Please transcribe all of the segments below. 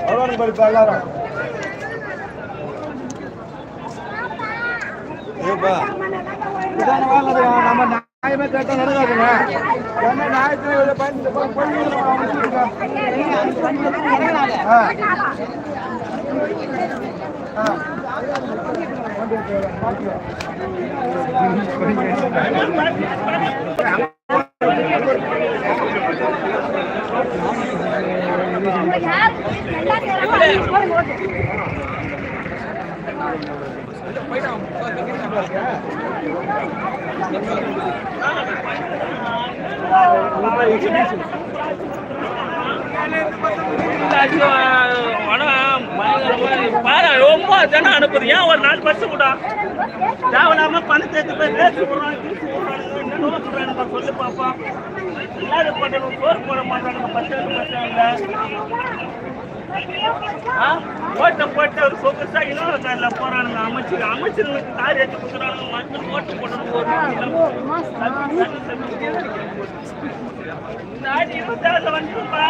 அவ்வளோ எல்லாரும் நம்ம நியாயமே கேட்டா நடக்காதுங்க என்ன நியாயத்துல பண்ணி ரொம்ப ஜனம் அனுப்புது ஏன் ஒரு நாள் பஸ் கூட தேவையில்லாம பணத்தை எடுத்து போய் ரேஸ் விடுறாங்க கீசு விடுறானுங்க இல்லாத போட மாட்டானுங்க பஸ் பஸ் ஓட்டை போட்டு ஒரு சொகுசா இன்னொரு காரில் போறானுங்க. அமைச்சர் அமைச்சர்களுக்கு கார் எடுத்து கொடுக்குறானுங்க. மட்டும் ஓட்டு போடணும் ஒரு இந்த ஆடி இருபத்தாறுல வந்துருப்பா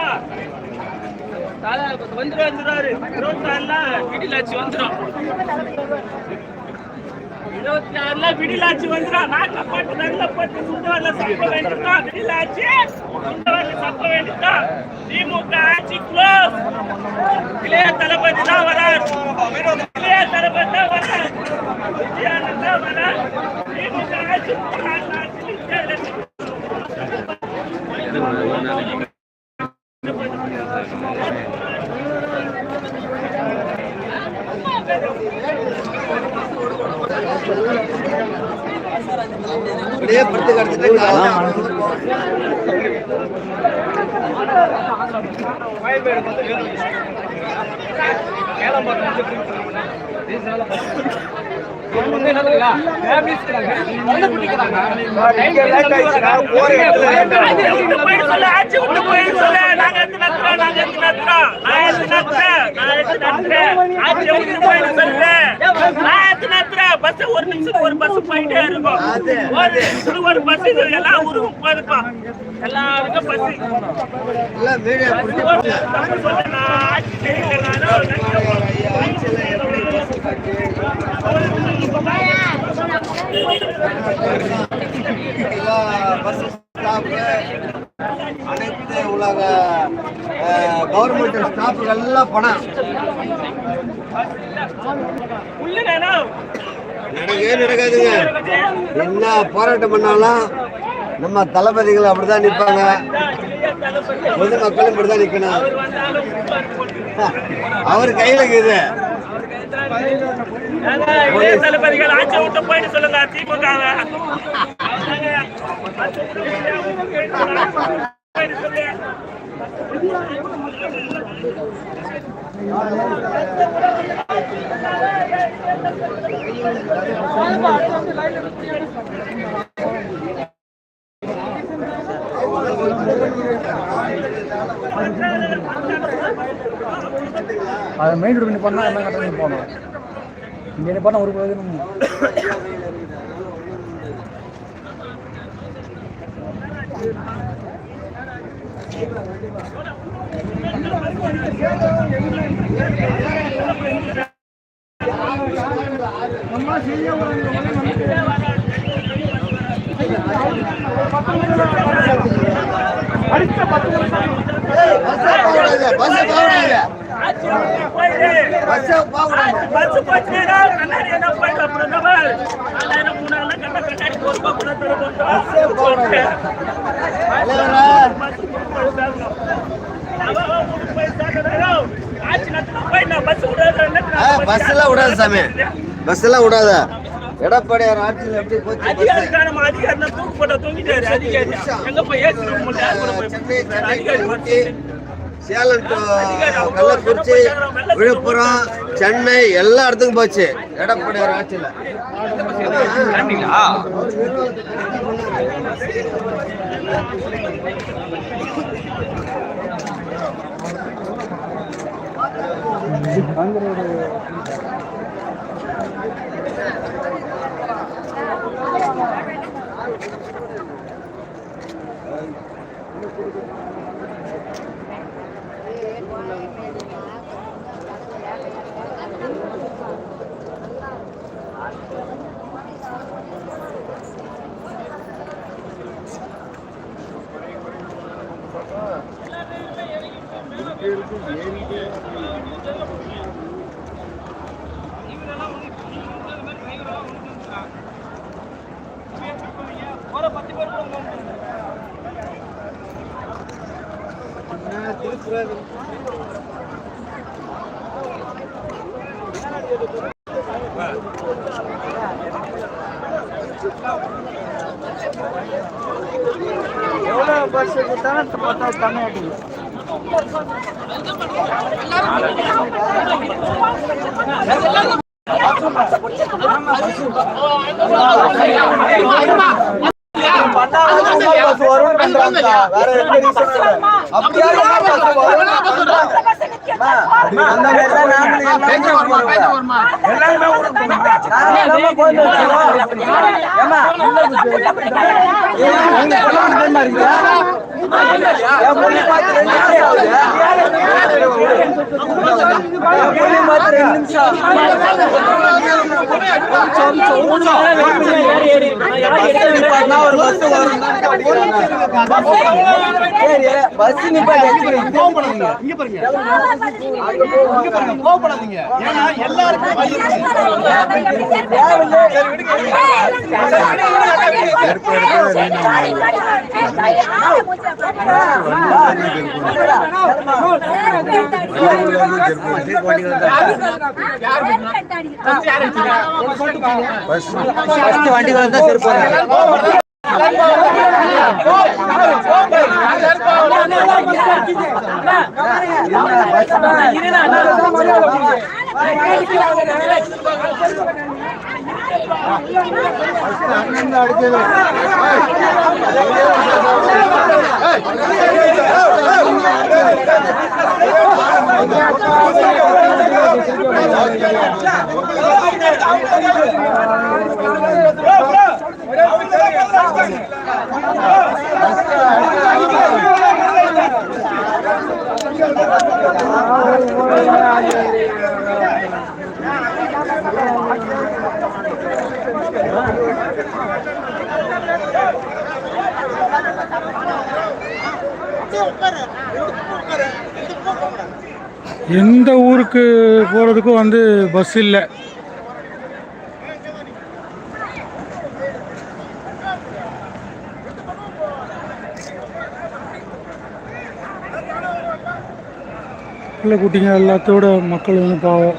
வந்துடும் வந்துடுவாரு இருபத்தி ஆறுல வந்துடும் இருபத்தி ஆறுல விடிலாச்சு வந்துடும் நாட்டில போட்டு நல்ல போட்டு சுண்டவர்ல சப்ப வேண்டியதான் விடிலாச்சு சுண்டவர்ல சப்ப வேண்டியதான் திமுக ஆட்சி க்ளோஸ் இளைய தளபதி தான் வரார். இளைய தளபதி தான் வரார் விஜயானந்த் தான் வரார் திமுக ஆட்சி ஆட்சி அப்படியே படுத்து கிடச்சிட்டு ஆட்சி விட்டு போயிட சொல்லு, ஆட்சி விட்டு போயிட சொல்லு. நாங்க எடுத்து நடத்துறோம், நாங்க எடுத்து நடத்துறோம். நான் எடுத்து நடத்துறேன், நான் எடுத்து நடத்துறேன். ஆட்சியை விட்டு போயிட சொல்லு. நான் எடுத்து நடத்துறேன். பஸ் ஒரு நிமிஷத்துக்கு ஒரு பஸ் போயிட்டே இருக்கும். ஒரு ஒரு பஸ் இது எல்லா ஊருக்கும் போகுதுப்பா. எல்லாருக்கும் பஸ். தப்பு சொல்லு, நான் ஆட்சி செய்யல, நானும் எல்லா பஸ் ஸ்டாப்பு அனைத்து உலக கவர்மெண்ட் ஸ்டாஃபுகள் எல்லாம் பணம். உள்ள நடக்கவே நடக்காதுங்க என்ன போராட்டம் பண்ணாலும் நம்ம தளபதிகள் அப்படிதான் நிற்பாங்க. பொதுமக்களும் இப்படிதான் நிற்கணும். அவர் கையில் கையில இருக்குது தளபதிகள் ஆட்சி விட்டு போயிட்டு சொல்லுங்க திமுக அதை மெயின் ரோடு பண்ணால் என்ன கட்டணம் போகணும். இங்கே பண்ணால் ஒரு பிரயோஜனம் பஸ் பத்து ஆட்சி விட்டு போயிடு. பஸ் பஸ் போச்சுன்னா கண்ணாடி என்ன அப்புறம் நம்ம ரெண்டாயிரம் மூணாயிரம் கண்ண கண்ணாடி ஒரு ரூபாய் கூட தர பஸ் எல்லாம் விடாது சாமி. பஸ் எல்லாம் விடாத. எடப்பாடியார் ஆட்சியில் எப்படி போச்சு நம்ம அதிகாரி தூக்கு போட்ட தூங்கிட்டாரு. அதிகாரி. எங்க போய் ஏசி சென்னை சென்னை சேலம் டு கள்ளக்குறிச்சி விழுப்புரம் சென்னை எல்லா இடத்துக்கும் போச்சு. எடப்பாடி ஆட்சியில். காங்கிரஸ் எவ்வளோ பஸ் கொடுத்தாலும் பார்த்தா தமிழ்நாட்டுக்கு பஸ் வரும் வேற எந்த ரீசன் அப்படியே பஸ் வரும் ஒரு பஸ் வரும் சரி பஸ் நிப்பாட்டி இங்க பாருங்க இங்க பாருங்க கோவப்படாதீங்க ஏன்னா எல்லாருக்கும் வழி இருக்கு. ஃபர்ஸ்ட் வண்டிக்கு வந்தா செருப்பு அடிச்சது எந்த ஊருக்கு போகிறதுக்கும் வந்து பஸ் இல்லை. பிள்ளை குட்டிங்க எல்லாத்தோட மக்கள் வந்து பாவம்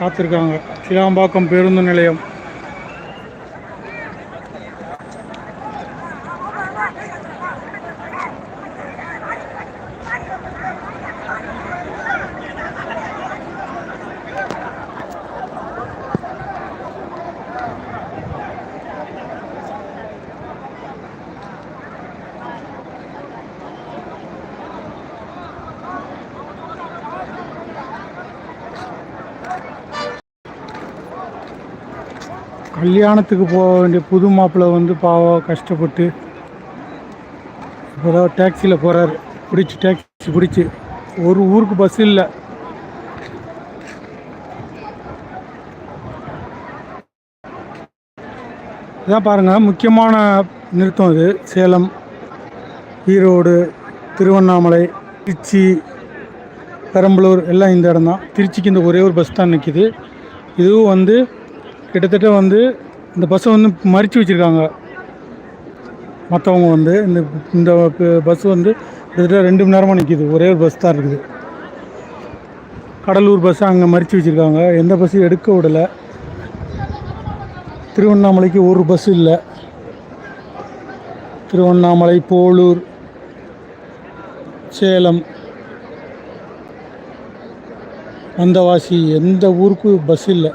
காத்திருக்காங்க. சிலாம்பாக்கம் பேருந்து நிலையம். கல்யாணத்துக்கு போக வேண்டிய புது மாப்பிள்ளை வந்து பாவம் கஷ்டப்பட்டு இப்போதான் டேக்ஸியில் போகிறாரு பிடிச்சி டேக்ஸி பிடிச்சி. ஒரு ஊருக்கு பஸ் இல்லை. இதான் பாருங்கள் முக்கியமான நிறுத்தம் இது. சேலம் ஈரோடு திருவண்ணாமலை திருச்சி பெரம்பலூர் எல்லாம் இந்த இடம் தான் திருச்சிக்கு இந்த ஒரே ஒரு பஸ் தான் நிற்கிது இதுவும் வந்து கிட்டத்தட்ட வந்து இந்த பஸ்ஸை வந்து மறித்து வச்சுருக்காங்க. மற்றவங்க வந்து இந்த இந்த பஸ் வந்து கிட்டத்தட்ட ரெண்டு மணி நேரமாக நிற்கிது ஒரே ஒரு பஸ் தான் இருக்குது. கடலூர் பஸ்ஸை அங்கே மறித்து வச்சுருக்காங்க. எந்த பஸ்ஸும் எடுக்க விடலை. திருவண்ணாமலைக்கு ஒரு பஸ் இல்லை. திருவண்ணாமலை போலூர் சேலம் அந்தவாசி எந்த ஊருக்கும் பஸ் இல்லை.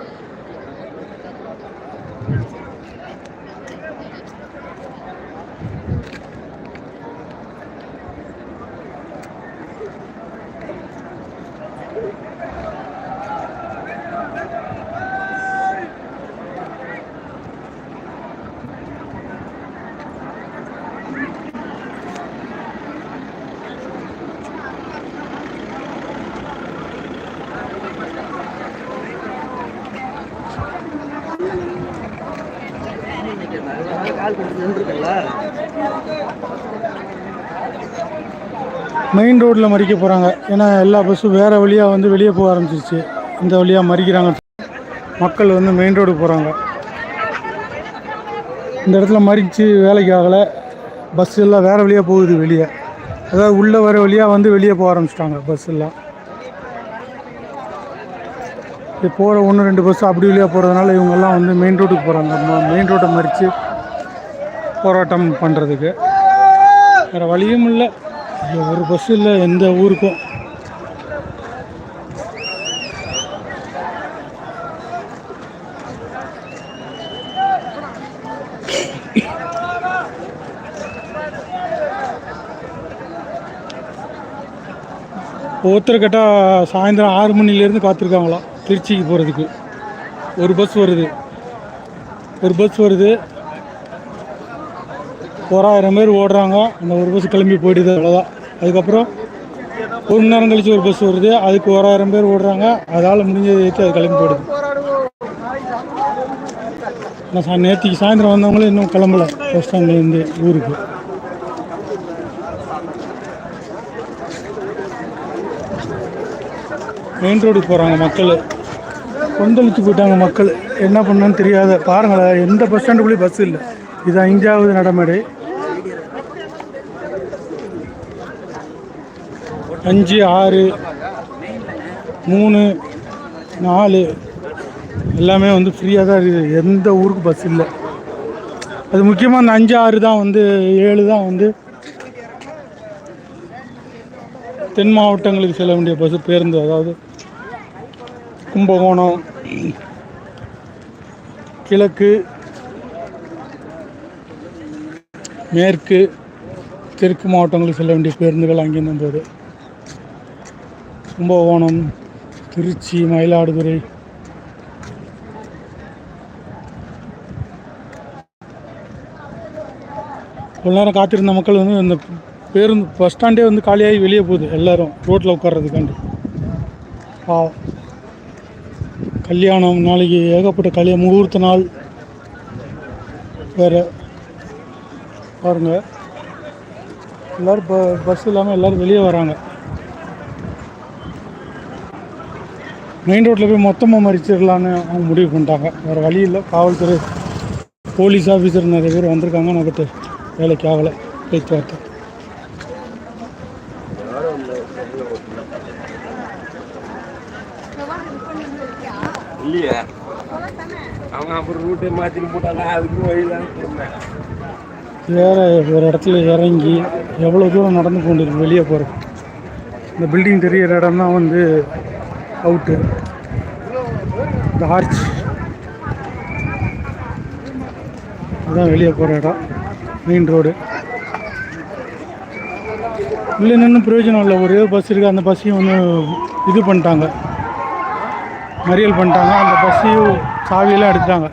மெயின் ரோட்டில் மறிக்க போகிறாங்க ஏன்னா எல்லா பஸ்ஸும் வேறு வழியாக வந்து வெளியே போக ஆரம்பிச்சிருச்சு. இந்த வழியாக மறிக்கிறாங்க. மக்கள் வந்து மெயின் ரோடு போகிறாங்க இந்த இடத்துல மறித்து வேலைக்கு ஆகலை. பஸ் எல்லாம் வேறு வழியாக போகுது வெளியே. அதாவது உள்ளே வர வழியாக வந்து வெளியே போக ஆரம்பிச்சிட்டாங்க பஸ் எல்லாம். இப்போ போகிற ஒன்று ரெண்டு பஸ் அப்படி வழியாக போகிறதுனால இவங்கெல்லாம் வந்து மெயின் ரோட்டுக்கு போகிறாங்க மெயின் ரோட்டை மறித்து போராட்டம் பண்ணுறதுக்கு வேறு வழியும் இல்லை. இங்க ஒரு பஸ் இல்லை எந்த ஊருக்கும். ஒருத்தர் சாயந்தரம் ஆறு மணிலேருந்து காத்திருக்காங்களாம் திருச்சிக்கு போகிறதுக்கு ஒரு பஸ் வருது. ஒரு பஸ் வருது. ஓராயிரம் பேர் ஓடுறாங்க. அந்த ஒரு பஸ் கிளம்பி போயிடுது அவ்வளோதான் அதுக்கப்புறம் ஒரு மணி நேரம் கழிச்சு ஒரு பஸ் வருது. அதுக்கு ஓராயிரம் பேர் ஓடுறாங்க. அதால் முடிஞ்சதை ஏற்றி அது கிளம்பி போயிடுது. நான் சா நேற்றுக்கு சாயந்தரம் வந்தவங்களும் இன்னும் கிளம்பல. பஸ் ஸ்டாண்ட்லேருந்து ஊருக்கு. மெயின் ரோடுக்கு போகிறாங்க மக்கள். கொந்தளித்து போயிட்டாங்க மக்கள். என்ன பண்ணான்னு தெரியாத. பாருங்களேன் எந்த பஸ் ஸ்டாண்டுக்குள்ளேயும் பஸ் இல்லை. இது அஞ்சாவது நடைமேடை. அஞ்சு ஆறு மூணு நாலு. எல்லாமே வந்து ஃப்ரீயாக தான் இருக்குது. எந்த ஊருக்கு பஸ் இல்லை. அது முக்கியமாக அந்த அஞ்சு ஆறு தான் வந்து ஏழு தான் வந்து தென் மாவட்டங்களுக்கு செல்ல வேண்டிய பஸ் பேருந்து அதாவது கும்பகோணம் கிழக்கு மேற்கு தெற்கு மாவட்டங்களுக்கு செல்ல வேண்டிய பேருந்துகள் அங்கேருந்து போகுது கும்பகோணம் திருச்சி மயிலாடுதுறை. இவ்வளோ நேரம் காத்திருந்த மக்கள் வந்து இந்த பேருந்து பஸ் ஸ்டாண்டே வந்து காலியாகி வெளியே போகுது எல்லாரும் ரோட்டில் உட்கார்றதுக்காண்டி. ஆ கல்யாணம் நாளைக்கு ஏகப்பட்ட கல்யாண முகூர்த்த நாள். வேறு பாருங்கள் எல்லோரும் ப பஸ் இல்லாமல் எல்லோரும் வெளியே வராங்க. மெயின் ரோட்டில் போய் மொத்தமாக மறிச்சிடலான்னு அவங்க முடிவு பண்ணிட்டாங்க. வேறு வழி இல்லை. காவல்துறை போலீஸ் ஆஃபீஸர் நிறைய பேர் வந்திருக்காங்க. நமக்கு வேலைக்கு ஆகலை. பேச்சுவார்த்தை இல்லையே. அவங்க அப்புறம் ரூட்டை மாற்றிட்டு போட்டாங்க. அதுக்கு வழிதான் சொன்னேன். வேற ஒரு இடத்துல இறங்கி எவ்வளோ தூரம் நடந்து கொண்டு வெளியே போகிறது இந்த பில்டிங் தெரியிற இடம் தான் வந்து அவுட்டு இந்த ஆர்ச் அதான் வெளியே போகிற இடம். மெயின் ரோடு இல்லை நின்று பிரயோஜனம் இல்லை. ஒரே ஒரு பஸ் இருக்குது அந்த பஸ்ஸையும் ஒன்று இது பண்ணிட்டாங்க. மறியல் பண்ணிட்டாங்க. அந்த பஸ்ஸையும் சாவியெல்லாம் எடுத்துட்டாங்க.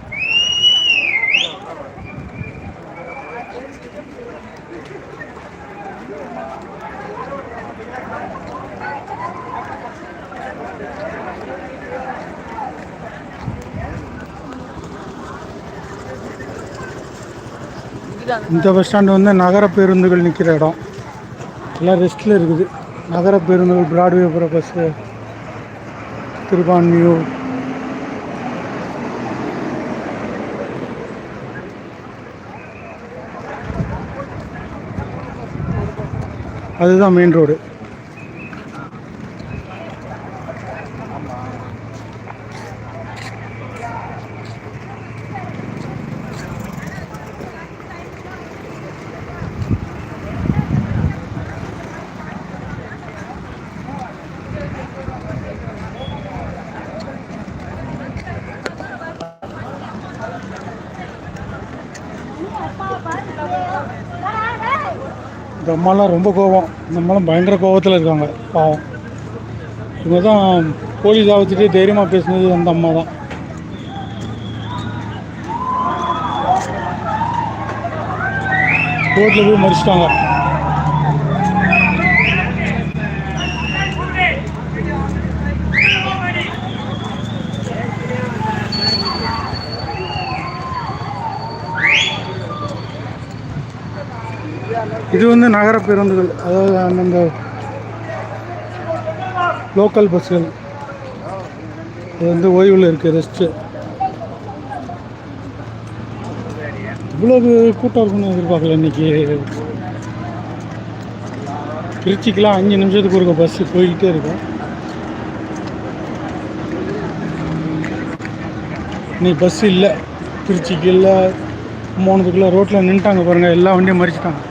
இந்த பஸ் ஸ்டாண்டு வந்து நகர பேருந்துகள் நிற்கிற இடம். எல்லாம் ரெஸ்ட்டில் இருக்குது. நகர பேருந்துகள் பிராட்வே போகிற பஸ்ஸு திருபான்மியூர் அதுதான் மெயின் ரோடு இந்த அம்மாலாம் ரொம்ப கோபம் இந்த அம்மாலாம் பயங்கர கோபத்தில் இருக்காங்க பாவம். இவங்க தான் போலீஸ் ஆஃபீஸர்கிட்டே தைரியமாக பேசினது அந்த அம்மா தான். ரோட்டில் போய் மறிச்சிட்டாங்க. இது வந்து நகர பேருந்துகள் அதாவது அந்தந்த லோக்கல் பஸ்ஸுகள் இது வந்து ஓய்வில் இருக்குது ரெஸ்ட்டு இவ்வளவு கூட்டம் இருக்குன்னு எதிர்பார்க்கல இன்னைக்கு. திருச்சிக்கெலாம் அஞ்சு நிமிஷத்துக்கு இருக்க பஸ்ஸு போய்கிட்டே இருக்கும். இன்னைக்கு பஸ் இல்லை. திருச்சிக்கு இல்லை மூணுத்துக்குள்ளே ரோட்டில் நின்ட்டாங்க பாருங்கள் எல்லா வண்டியும் மறிச்சிட்டாங்க.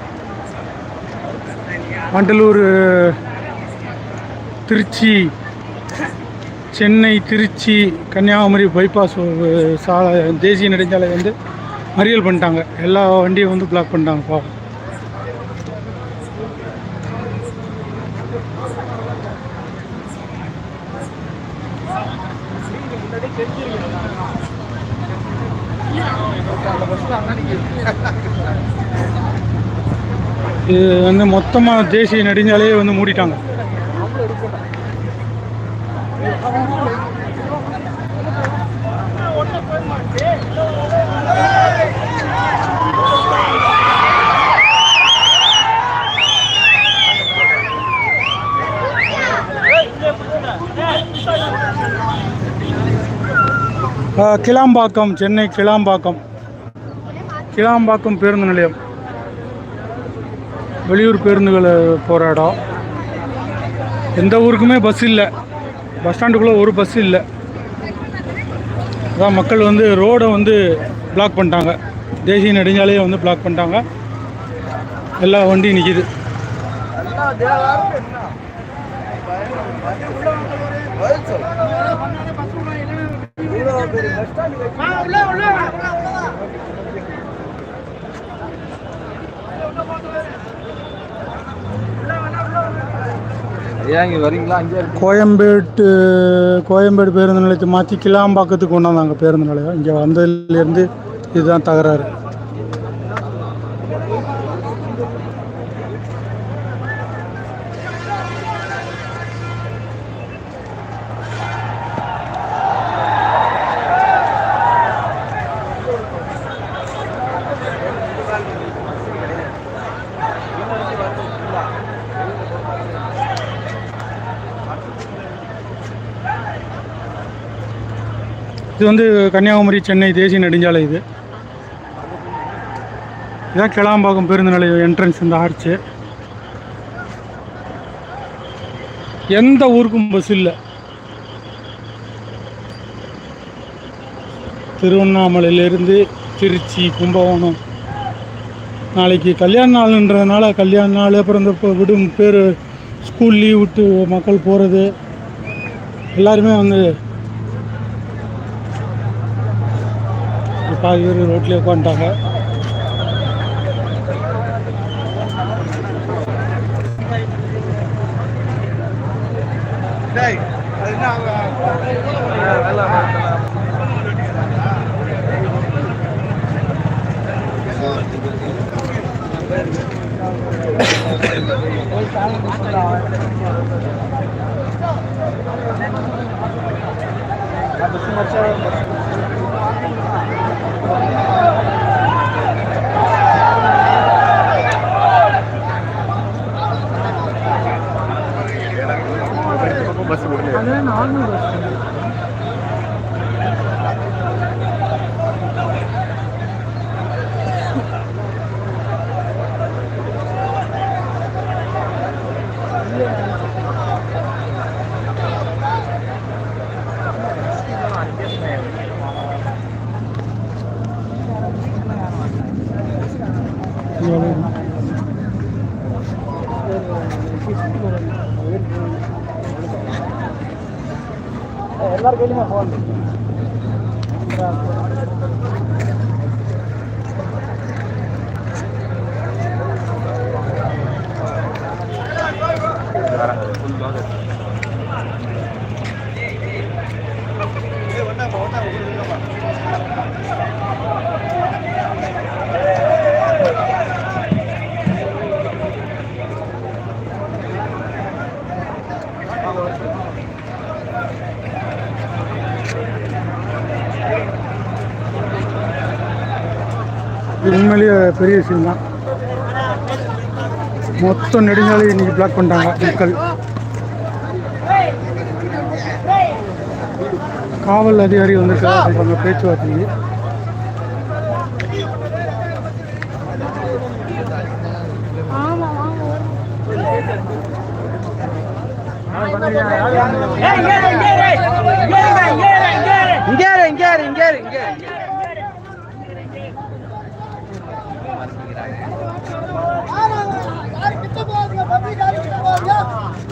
வண்டலூர் திருச்சி சென்னை திருச்சி கன்னியாகுமரி பைபாஸ் சாலை தேசிய நெடுஞ்சாலை வந்து மறியல் பண்ணிட்டாங்க. எல்லா வண்டியும் வந்து பிளாக் பண்ணிட்டாங்க பாவம். இது வந்து மொத்தமாக தேசிய நெடுஞ்சாலையே வந்து மூடிட்டாங்க. கிளாம்பாக்கம் சென்னை கிளாம்பாக்கம். கிளாம்பாக்கம் பேருந்து நிலையம். வெளியூர் பேருந்துகள் போகிற இடம். எந்த ஊருக்குமே பஸ் இல்லை. பஸ் ஸ்டாண்டுக்குள்ளே ஒரு பஸ் இல்லை. அதான் மக்கள் வந்து ரோடை வந்து பிளாக் பண்ணிட்டாங்க. தேசிய நெடுஞ்சாலையை வந்து பிளாக் பண்ணிட்டாங்க. எல்லா வண்டியும் நிற்கிது ஐயா இங்கே வரீங்களா? அங்கே கோயம்பேட்டு கோயம்பேடு பேருந்து நிலையத்தை மாற்றி கிளாம்பாக்கத்துக்கு கொண்டாந்தாங்க பேருந்து நிலையம். இங்கே வந்ததுலேருந்து இதுதான் தகராறு. இது வந்து கன்னியாகுமரி சென்னை தேசிய நெடுஞ்சாலை இது. இதான் கிளாம்பாக்கம் பேருந்து நிலையம் என்ட்ரன்ஸ் இந்த ஆர்ச்சு எந்த ஊருக்கும் பஸ் இல்லை. திருவண்ணாமலையிலேருந்து திருச்சி கும்பகோணம். நாளைக்கு கல்யாண நாள்ன்றதுனால கல்யாண நாள் அப்புறம் இந்த விடும் பேர் ஸ்கூல் லீவ் விட்டு மக்கள் போகிறது எல்லாருமே வந்து பாதி பேர் ரோட்லேயே உட்காந்துட்டாங்க டேய் அது என்ன வேலை எல்லார் கையிலுமே ஃபோன் இது உண்மையிலேயே பெரிய விஷயம் தான் மொத்த நெடுஞ்சாலை இன்னைக்கு பிளாக் பண்ணிட்டாங்க மக்கள். காவல் அதிகாரி வந்திருக்காங்க சொல்றாங்க பேச்சுவார்த்தைக்கு. இங்கே இரு, இங்கே இரு, இங்கே இரு, இங்கே இரு.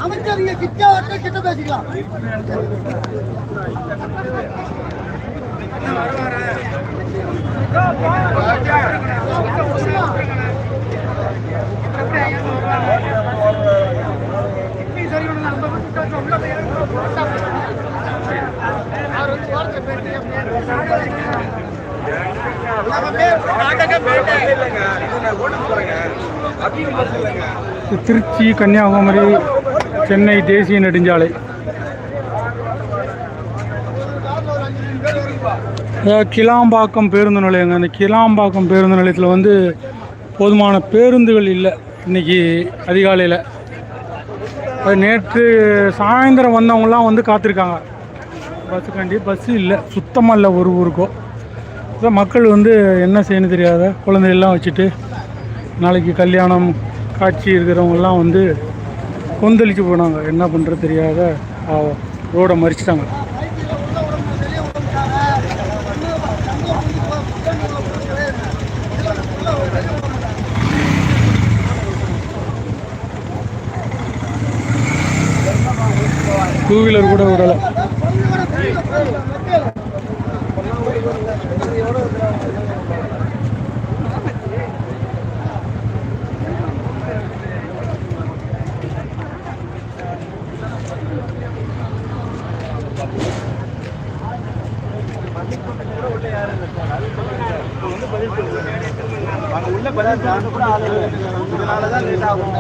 அமைச்சர் இங்க கிட்ட வந்து கிட்ட பேசிக்கலாம். திருச்சி கன்னியாகுமரி சென்னை தேசிய நெடுஞ்சாலை. கிளாம்பாக்கம் பேருந்து நிலையங்க. அந்த கிளாம்பாக்கம் பேருந்து நிலையத்தில் வந்து போதுமான பேருந்துகள் இல்லை இன்னைக்கு அதிகாலையில். அது நேற்று சாயந்தரம் வந்தவங்களாம் வந்து காத்திருக்காங்க. பஸ்ஸுக்காண்டி பஸ்ஸு இல்லை. சுத்தமாக இல்லை ஒரு ஊருக்கும் இப்போ மக்கள் வந்து என்ன செய்யணும் தெரியாத குழந்தையெல்லாம் வச்சுட்டு நாளைக்கு கல்யாணம் காட்சி இருக்கிறவங்கெல்லாம் வந்து கொந்தளிச்சு போனாங்க. என்ன பண்ணுறது தெரியாத ரோடை மறிச்சிட்டாங்க. டூ வீலர் கூட விடலை அங்க உள்ள பதில் சாப்பிட கூட ஆள் இல்லை. இதனாலதான் லேட் ஆகும்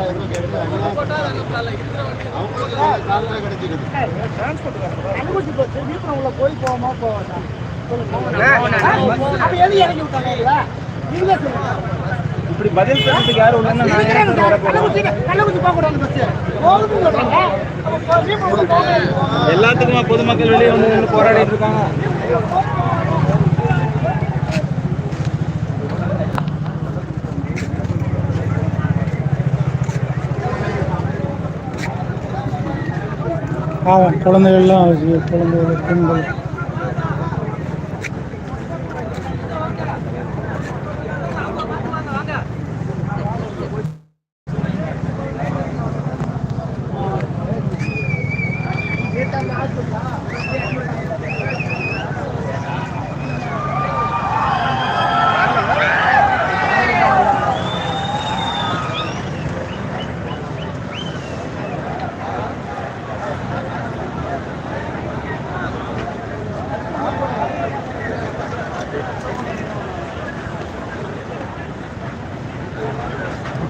போய் போவோமா போவாதா அப்ப எது இறங்கி விட்டாங்க நீங்களே சொல்லுங்க. இப்படி பதில் சொல்றதுக்கு யாரும் இல்லைன்னா வர கூடாது எல்லாத்துக்குமா பொதுமக்கள் வெளியே வந்து போராடிட்டு இருக்காங்க. பாவம். குழந்தைகள்லாம் குழந்தைகள் பெண்கள்.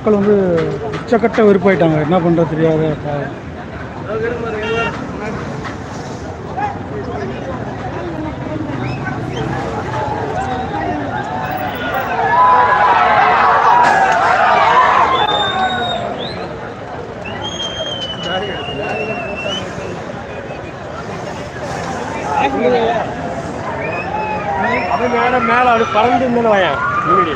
மக்கள் வந்து உச்சக்கட்ட வெறுப்பாயிட்டாங்க. என்ன பண்ணுறது தெரியாத அது மேலே மேலே அப்படி பறந்து இருந்தேன்னு வாயன். முன்னாடி.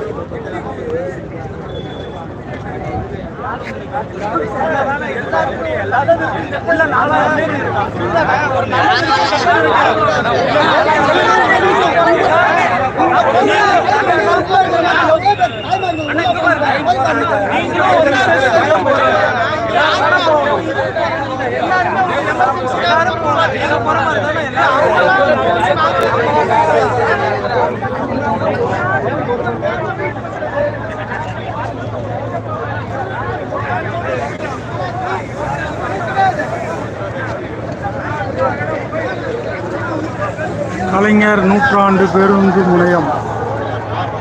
எல்லாரும் போறாங்க எல்லாரும் போற மாதிரி எல்லாரும் கலைஞர் நூற்றாண்டு பேருந்து முனையம்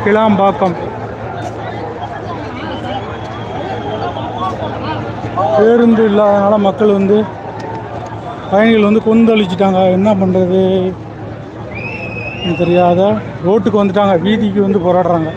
கிளாம்பாக்கம். பேருந்து இல்லாதனால மக்கள் வந்து பயணிகள் வந்து கொந்தளிச்சிட்டாங்க. என்ன பண்ணுறது தெரியாத. ரோட்டுக்கு வந்துட்டாங்க. வீதிக்கு வந்து போராடுறாங்க.